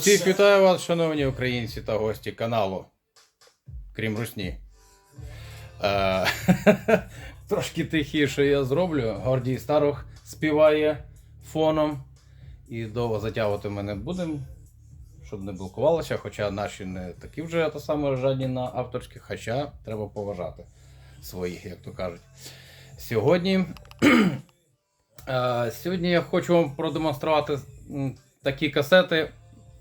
Усіх вітаю вас, шановні українці та гості каналу. Крім русні. Е, Трошки тихіше я зроблю. Гордій Старух співає фоном. І довго затягувати ми не будемо, щоб не блокувалося. Хоча наші не такі вже то саме жадні на авторських, хоча треба поважати своїх, як то кажуть. Сьогодні, е, сьогодні я хочу вам продемонструвати такі касети,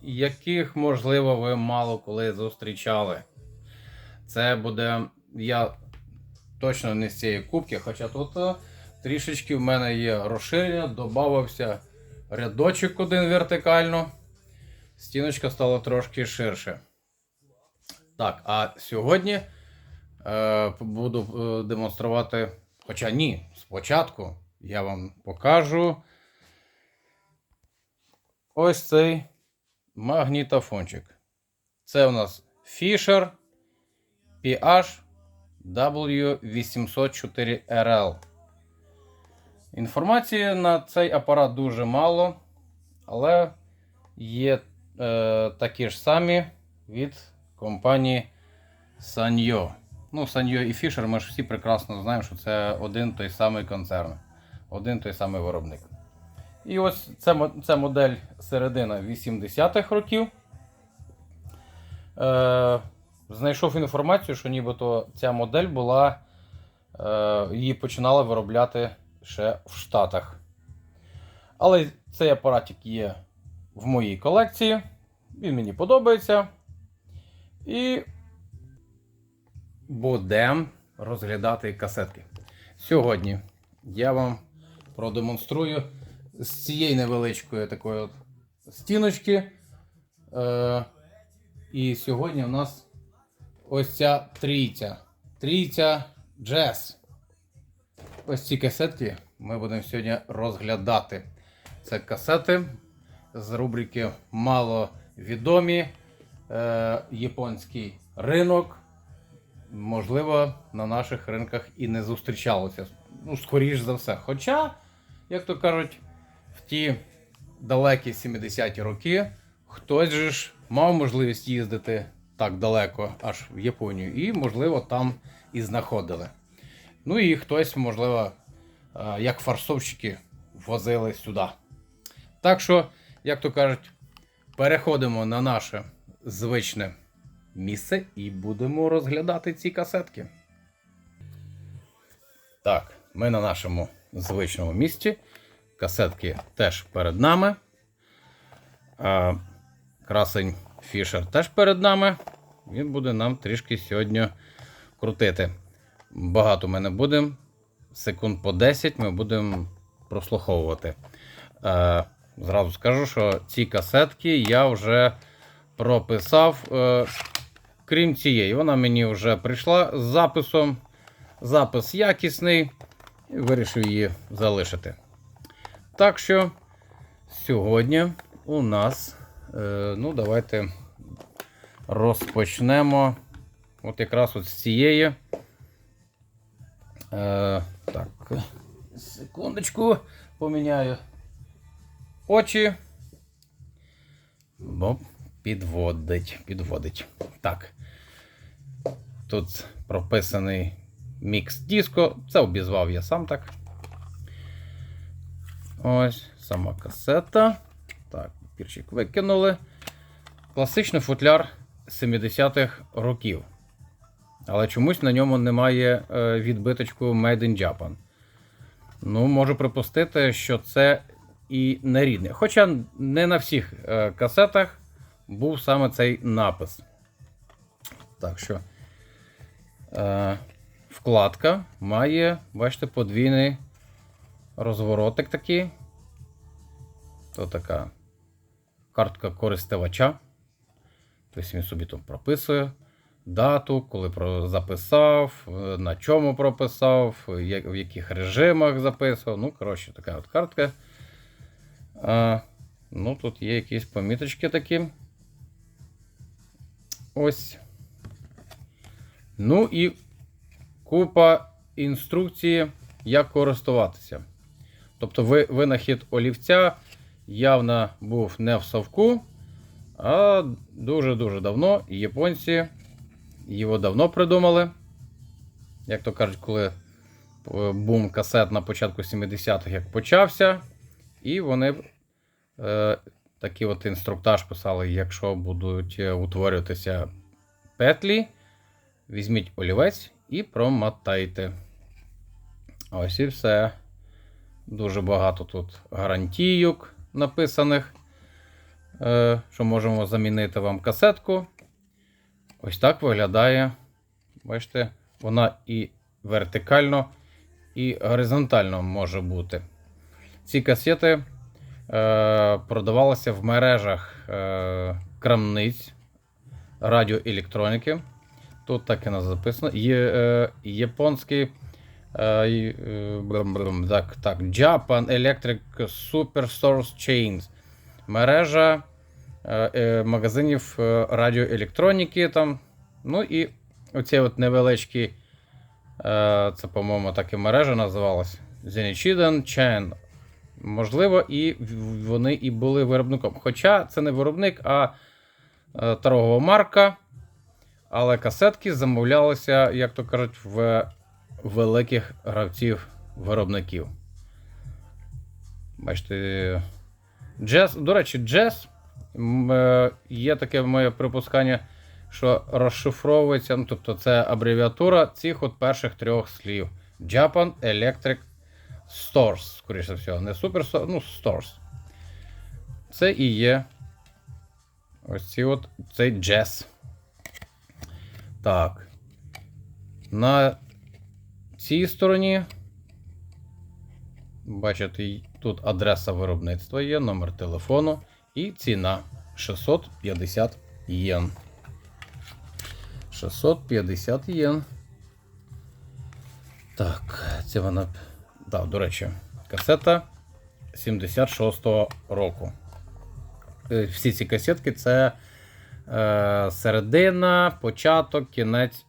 яких, можливо, ви мало коли зустрічали. Це буде. Я точно не з цієї кубки, хоча тут е, трішечки в мене є розширення, додався рядочок один вертикально. Стіночка стала трошки ширше. Так, а сьогодні е, буду е, демонструвати. Хоча ні, спочатку я вам покажу ось цей магнітофончик. Це у нас Fisher PH W804RL. Інформації на цей апарат дуже мало, але є е, такі ж самі від компанії Sanyo. Ну, Sanyo і Fisher, ми ж всі прекрасно знаємо, що це один той самий концерн, один той самий виробник. І ось це, це модель середина 80-х років. Е, знайшов інформацію, що нібито ця модель була, е, її починали виробляти ще в Штатах. Але цей апаратик є в моїй колекції. Він мені подобається. І будемо розглядати касетки. Сьогодні я вам продемонструю з цієї невеличкої такої от стіночки. Е, і сьогодні у нас ось ця трійця. Трійця Jazz. Ось ці касетки ми будемо сьогодні розглядати. Це касети з рубрики Маловідомі. Е, японський ринок. Можливо, на наших ринках і не зустрічалося. Ну, скоріш за все. Хоча, як то кажуть, в ті далекі 70-ті роки хтось же ж мав можливість їздити так далеко, аж в Японію, і, можливо, там і знаходили. Ну і хтось, можливо, е, як фарсовщики возили сюди. Так що, як то кажуть, переходимо на наше звичне місце і будемо розглядати ці касетки. Так, ми на нашому звичному місці. Касетки теж перед нами. Красень Фішер теж перед нами. Він буде нам трішки сьогодні крутити. Багато ми не будемо. Секунд по 10 ми будемо прослуховувати. Зразу скажу, що ці касетки я вже прописав. Е, крім цієї, вона мені вже прийшла з записом. Запис якісний. І вирішив її залишити. Так що сьогодні у нас, е, ну, давайте розпочнемо. От якраз от з цієї. Е, так, секундочку, поміняю очі. Бо підводить, підводить. Так. Тут прописаний мікс диско. Це обізвав я сам так. Ось, сама касета. Так, пірчик викинули. Класичний футляр 70-х років. Але чомусь на ньому немає е, відбиточку Made in Japan. Ну, можу припустити, що це і не рідне. Хоча не на всіх е, касетах був саме цей напис. Так що е, вкладка має, бачите, подвійний розворотик такий. То така картка користувача. Тобто він собі тут прописує дату, коли записав, е, на чому прописав, в яких режимах записував. Ну, коротше, така от картка. А, ну, тут є якісь поміточки такі. Ось. Ну і купа інструкції, як користуватися. Тобто винахід олівця явно був не в совку, А дуже-дуже давно японці його давно придумали. Як то кажуть, коли е, бум касет на початку 70-х як почався, і вони е, такий от інструктаж писали: якщо будуть е, утворюватися петлі, візьміть олівець і промотайте. Ось і все. Дуже багато тут гарантійок написаних, е, що можемо замінити вам касетку. Ось так виглядає. Бачите, вона і вертикально, і горизонтально може бути. Ці касети е, продавалися в мережах е, крамниць радіоелектроніки. Тут так і нас записано. Є японський так, так, Japan Electric Superstores Chains. Мережа е, е, магазинів е, радіоелектроніки. Там. Ну і оцей от невеличкий, е, це, по-моєму, так і мережа називалась. Zenichidan Chain. Можливо, і вони і були виробником. Хоча це не виробник, а е, торгова марка. Але касетки замовлялися, як то кажуть, в великих гравців-виробників. Бачите, джез, до речі, джез е, є таке моє припускання, що розшифровується, ну, тобто це абревіатура цих от перших трьох слів. Japan Electric Stores, скоріше всього, не Super, ну, Stores. Це і є ось ці от цей джез. Так. На цій стороні. Бачите, тут адреса виробництва є, номер телефону і ціна 650 єн. 650 єн. Так, це вона. Так, до речі, касета 76-го року. Е, Всі ці касетки це е, середина, початок, кінець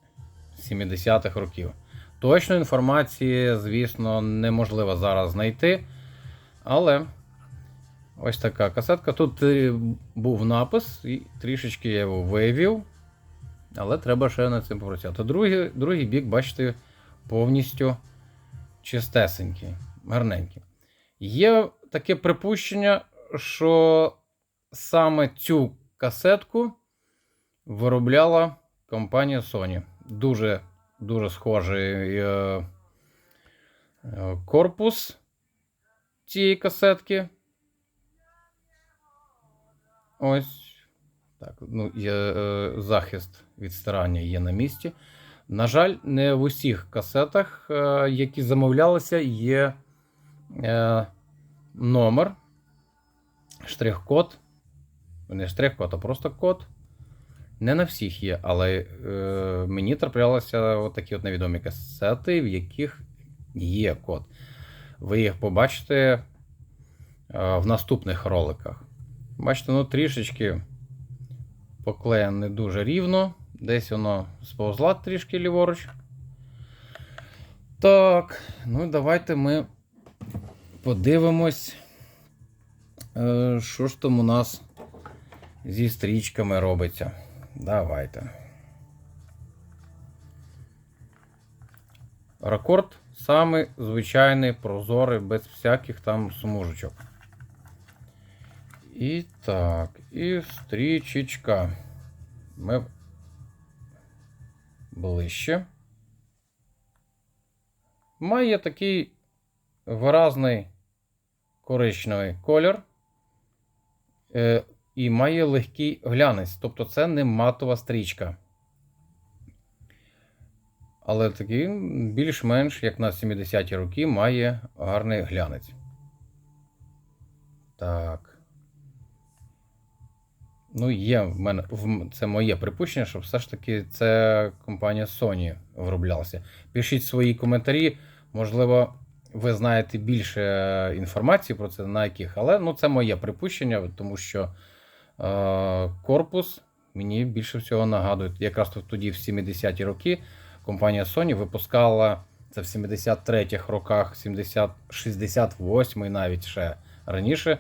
70-х років. Точної інформації, звісно, неможливо зараз знайти. Але ось така касетка. Тут е, був напис, і трішечки я його вивів. Але треба ще над цим попрацювати. Другий, другий бік, бачите, повністю чистесенький, гарненький. Є таке припущення, що саме цю касетку виробляла компанія Sony. Дуже, дуже схожий е, е, корпус цієї касетки. Ось. Так, ну, є, е, захист від старання є на місці. На жаль, не в усіх касетах, які замовлялися, є номер, штрих-код. Не штрих-код, а просто код. Не на всіх є, але е, мені траплялися от такі от невідомі касети, в яких є код. Ви їх побачите е, в наступних роликах. Бачите, ну трішечки поклеєно не дуже рівно. Десь воно сповзла трішки ліворуч. Так, ну давайте ми подивимось, е, що ж там у нас зі стрічками робиться. Давайте. Рекорд самий звичайний, прозорий, без всяких там смужечок. І так, і стрічечка. Ми ближче. Має такий виразний коричневий колір. І має легкий глянець. Тобто це не матова стрічка. Але такий більш-менш, як на 70-ті роки, має гарний глянець. Так. Ну, є в мене це моє припущення, що все ж таки це компанія Sony вироблялася. Пишіть свої коментарі. Можливо, ви знаєте більше інформації про це, на яких, але ну, це моє припущення, тому що корпус мені більше всього нагадує. Якраз тоді, в 70-ті роки, компанія Sony випускала це в 73-х роках, 70, 68-й навіть ще раніше.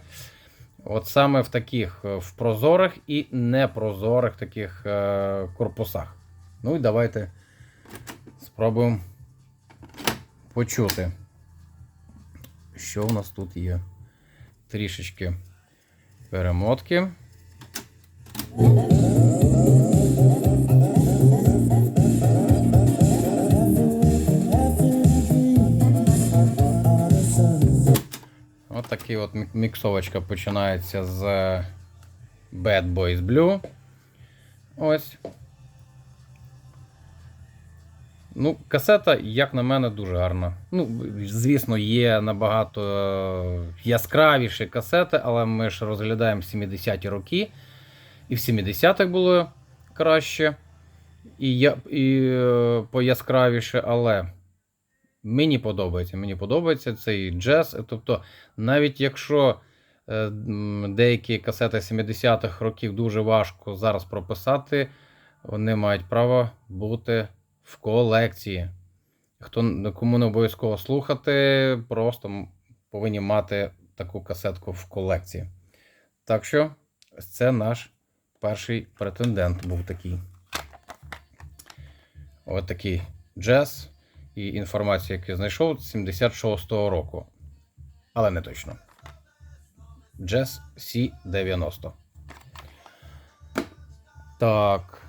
От саме в таких е, в прозорих і непрозорих таких е, корпусах. Ну і давайте спробуємо почути, що в нас тут є. Трішечки перемотки. От такий от мік- міксовочка починається з Bad Boys Blue. Ось. Ну, касета, як на мене, дуже гарна. Ну, звісно, є набагато е, яскравіші касети, але ми ж розглядаємо 70-ті роки. І в 70-х було краще, і, я, і е, пояскравіше, але мені подобається. Мені подобається цей джаз. Тобто, навіть якщо е, деякі касети 70-х років дуже важко зараз прописати, вони мають право бути в колекції. Хто кому не обов'язково слухати, просто повинні мати таку касетку в колекції. Так що, це наш перший претендент був такий. От такий джаз і інформація, яку я знайшов, з 76-го року. Але не точно. Jazz C90. Так.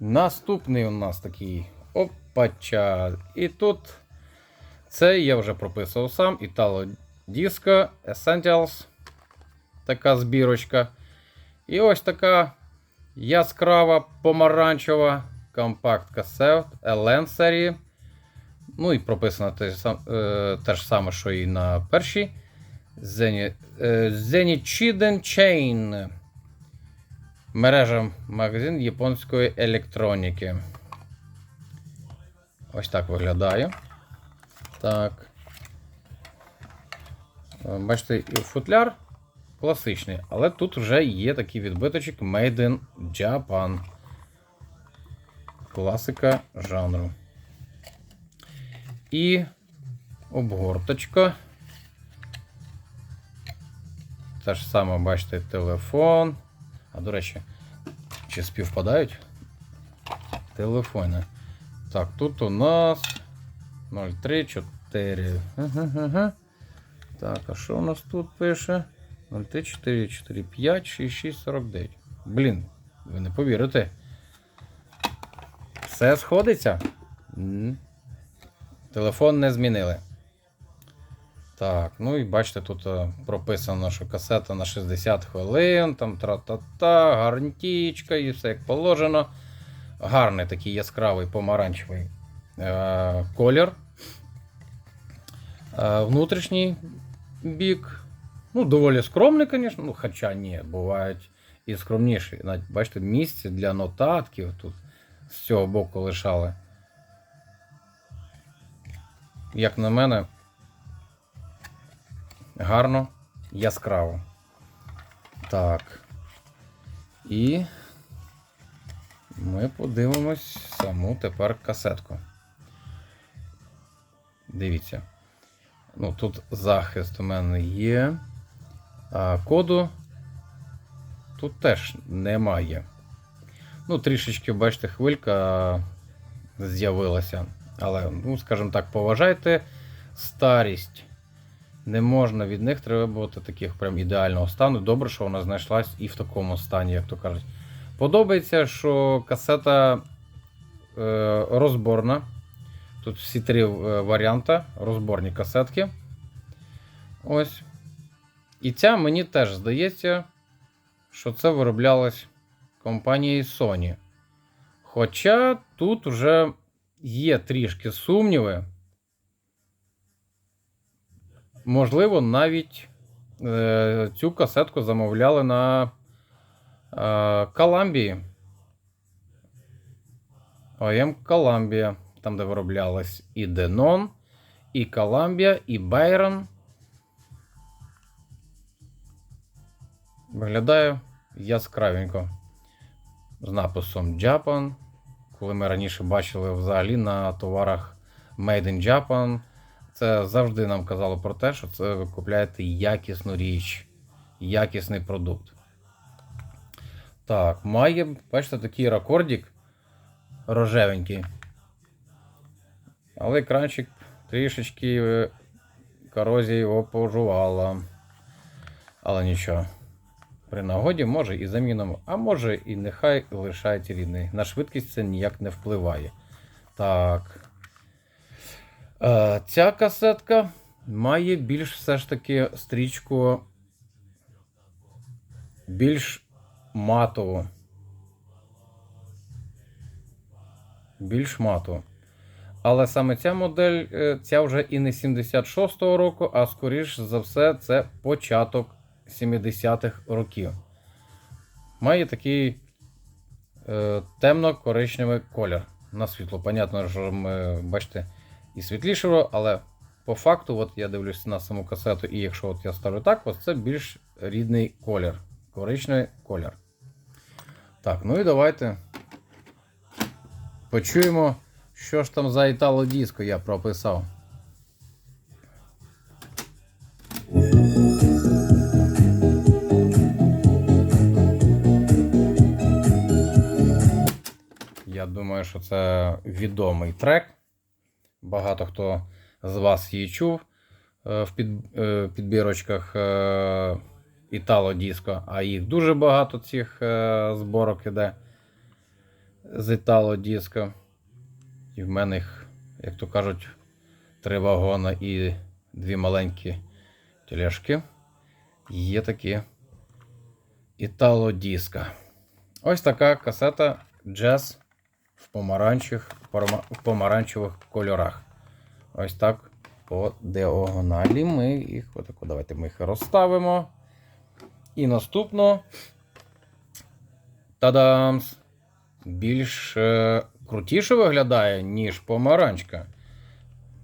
Наступний у нас такий опача. І тут це я вже прописував сам. Italo Disco Essentials. Така збірочка. І ось така яскрава помаранчева компакт касет LN серії. Ну і прописано те, ж сам- е, те ж саме, що і на першій. Е, Zenichiden Chain. Мережа магазин японської електроніки. Ось так виглядає. Так. Е, Бачите, і футляр класичний, але тут вже є такий відбиточок Made in Japan. Класика жанру. І обгорточка. Те ж саме, бачите, телефон. А до речі, чи співпадають телефони? Так, тут у нас 034. Ага-ага. Так, а що у нас тут пише? 03445 6649. Блін, ви не повірите. Все сходиться. Телефон не змінили. Так, ну і бачите, тут е, прописано, що касета на 60 хвилин, там тра-та-та, гарантічка і все як положено. Гарний такий яскравий помаранчевий е- колір. Е, внутрішній бік. Ну, доволі скромний, звісно. Ну, хоча ні, бувають і скромніші. Навіть, бачите, місце для нотатків тут з цього боку лишали. Як на мене, гарно, яскраво. Так. І ми подивимось саму тепер касетку. Дивіться. Ну, тут захист у мене є. А коду тут теж немає. Ну, трішечки, бачите, хвилька з'явилася. Але, ну, скажімо так, поважайте старість. Не можна від них требувати таких прям ідеального стану. Добре, що вона знайшлась і в такому стані, як то кажуть. Подобається, що касета е, розборна. Тут всі три е, варіанти, розборні касетки. Ось. І ця мені теж здається, що це вироблялось компанією Sony. Хоча тут вже є трішки сумніви. Можливо, навіть е, цю касетку замовляли на е, Columbia. OM Columbia, там, де вироблялась і Denon, і Columbia, і Byron. Виглядає яскравенько. З написом Japan. Коли ми раніше бачили взагалі на товарах Made in Japan, це завжди нам казало про те, що це ви купляєте якісну річ. якісний продукт. Так, має, бачите, такий ракордик рожевенький. Але екранчик трішечки е, корозія його пожувала. Але нічого. При нагоді може і заміном, а може і нехай лишається рідний. На швидкість це ніяк не впливає. Так. Е, ця касетка має більш все ж таки стрічку більш матову. Більш матову. Але саме ця модель, е, ця вже і не 76-го року, а скоріш за все, це початок 70-х років. Має такий е, темно-коричневий колір на світло. Понятно, що ми бачите і світлішого, але по факту, от я дивлюся на саму касету, і якщо от я ставлю так, ось це більш рідний колір. Коричневий колір. Так, ну і давайте почуємо, що ж там за італо диско я прописав. Я думаю, що це відомий трек. Багато хто з вас її чув е, в е, підбірочках е, Італо Диско, а їх дуже багато цих е, зборок іде з Італо Диско. І в мене їх, як то кажуть, три вагона і дві маленькі тележки. Є такі Італо Диско. Ось така касета Jazz в помаранчих, порма- в помаранчевих кольорах. Ось так по діагоналі ми їх отако, давайте ми їх розставимо. І наступно тадамс! Більш е, крутіше виглядає, ніж помаранчка.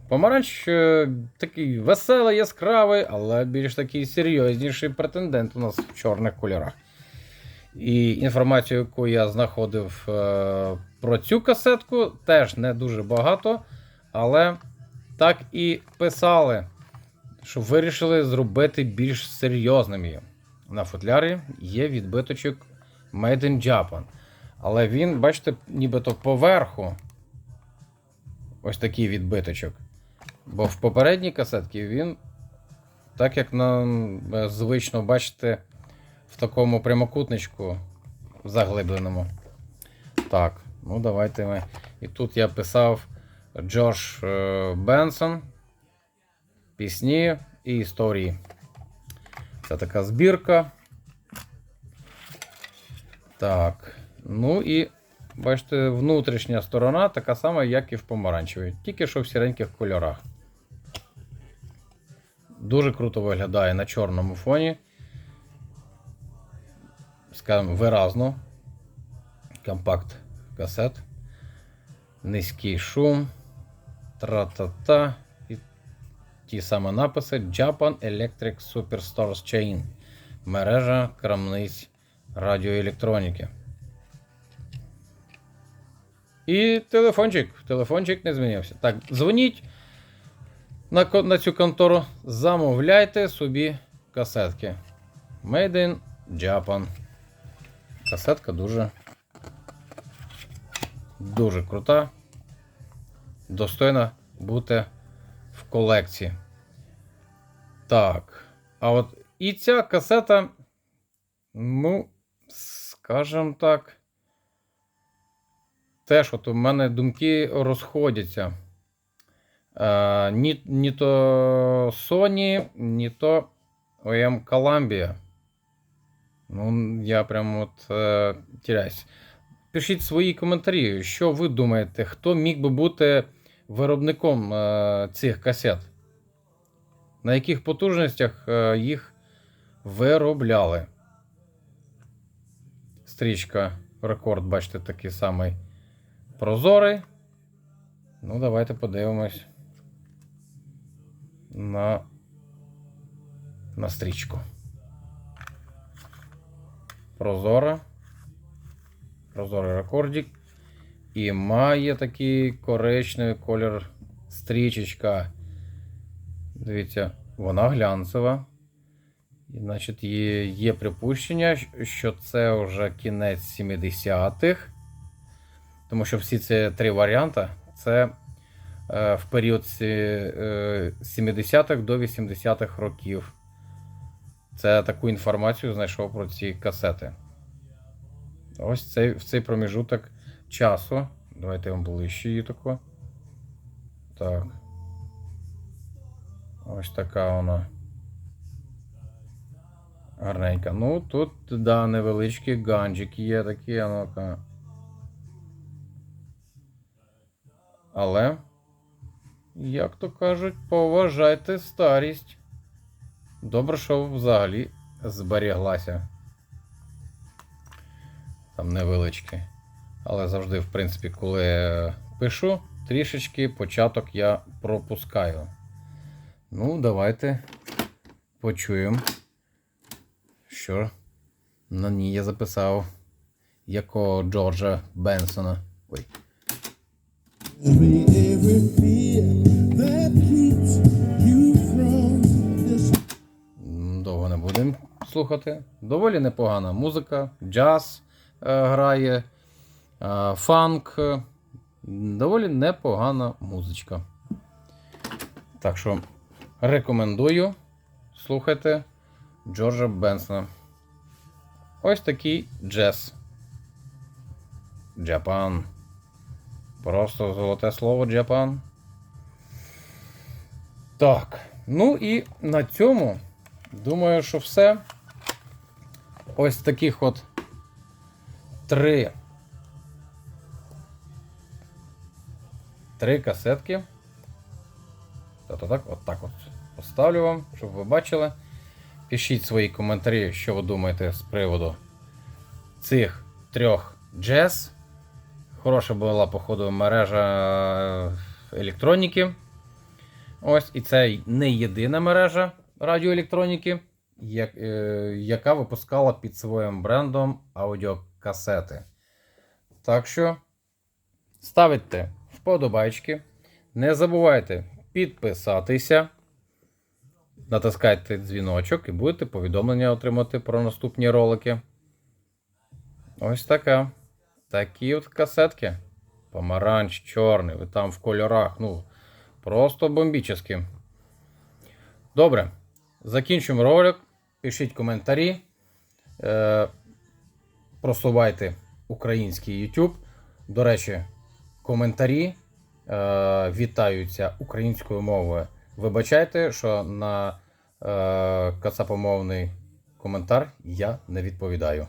Помаранч е, такий веселий, яскравий, але більш такий серйозніший претендент у нас в чорних кольорах. І інформацію, яку я знаходив е, про цю касетку, теж не дуже багато, але так і писали, що вирішили зробити більш серйозним її. На футлярі є відбиточок Made in Japan. Але він, бачите, нібито поверху ось такий відбиточок. Бо в попередній касетці він, так як нам е, звично бачите, в такому прямокутничку заглибленому. Так, ну давайте ми. І тут я писав Джош е, Бенсон, пісні і історії. Це така збірка. Так. Ну і бачите, внутрішня сторона така сама, як і в помаранчевій. Тільки що в сіреньких кольорах. Дуже круто виглядає на чорному фоні. Скажімо, виразно. Компакт касет. Низький шум. Тра-та-та. І ті самі написи Japan Electric Superstores Chain. Мережа крамниць радіоелектроніки. І телефончик. Телефончик не змінився. Так, дзвоніть на, на цю контору, замовляйте собі касетки. Made in Japan. Касетка дуже. Дуже крута. Достойна бути в колекції. Так. А от і ця касета, ну, скажімо так. Теж от у мене думки розходяться. Е, ні, ні то Sony, ні то OM Columbia. Ну, я прям от е, тіряюсь. Пишіть свої коментарі, що ви думаєте, хто міг би бути виробником е, цих касет? На яких потужностях е, їх виробляли? Стрічка рекорд, бачите, такий самий прозорий. Ну, давайте подивимось на, на стрічку. Прозора. Прозорий рекордик. І має такий коричневий колір стрічечка. Дивіться, вона глянцева. І, значить, є, є припущення, що це вже кінець 70-х. Тому що всі ці три варіанти це е, в період е, 70-х до 80-х років. Це таку інформацію знайшов про ці касети. Ось цей, в цей проміжуток часу. Давайте я вам ближче її таку. Так. Ось така вона. Гарненька. Ну, тут, да, невеличкі ганджики є такі, а ну-ка. Але, як то кажуть, поважайте старість. Добре, що взагалі зберіглася. Там невеличкі. Але завжди, в принципі, коли пишу, трішечки початок я пропускаю. Ну, давайте почуємо, що на ній я записав якого Джорджа Бенсона. Ой. Слухати. Доволі непогана музика, джаз е, грає, е, фанк. Доволі непогана музичка. Так що рекомендую слухайте Джорджа Бенсона. Ось такий джаз. Джапан. Просто золоте слово Джапан. Так. Ну і на цьому думаю, що все. Ось таких от три. Три касетки. Та-та так, от так от поставлю вам, щоб ви бачили. Пишіть свої коментарі, що ви думаєте з приводу цих трьох джез. Хороша була, походу, мережа е, електроніки. Ось, і це не єдина мережа радіоелектроніки, як, е, яка випускала під своїм брендом аудіокасети. Так що ставите вподобайки. Не забувайте підписатися, натискайте дзвіночок і будете повідомлення отримати про наступні ролики. Ось така. Такі от касетки. Помаранч, чорний, ви там в кольорах. Ну, просто бомбічні. Добре. Закінчуємо ролик. Пишіть коментарі. Е, просувайте український YouTube. До речі, коментарі е, вітаються українською мовою. Вибачайте, що на е, кацапомовний коментар я не відповідаю.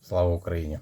Слава Україні!